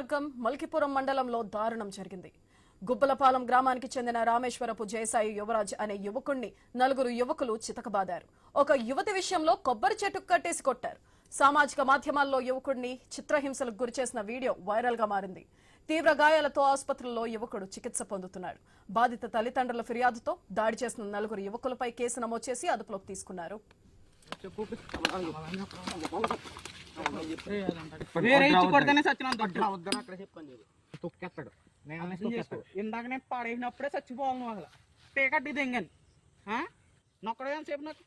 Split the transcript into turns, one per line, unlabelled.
వర్గం మల్కిపురం మండలంలో దారుణం జరిగింది. గుబ్బలపాలెం గ్రామానికి చెందిన రామేశ్వరపు జయసాయి యువరాజ్ అనే యువకుణ్ణి నలుగురు యువకులు చితకబాదారు. ఒక యువతి విషయంలో కొబ్బరి చెట్టుకు కట్టేసి కొట్టారు. సామాజిక మాధ్యమాల్లో యువకుడిని చిత్రహింసలకు గురిచేసిన వీడియో వైరల్గా మారింది. తీవ్ర గాయాలతో ఆసుపత్రిలో యువకుడు చికిత్స పొందుతున్నాడు. బాధిత తల్లిదండ్రుల ఫిర్యాదుతో దాడి చేసిన నలుగురు యువకులపై కేసు నమోదు చేసి అదుపులోకి తీసుకున్నారు.
కొడితేనే
అక్కడ చెప్పండి తొక్కేస్తాడు.
ఇందాక నేను పడేసినప్పుడే చచ్చిపోవాలి నువ్వు అసలు పేకట్టి దెంగని. నొక్కడే సేపు నాకు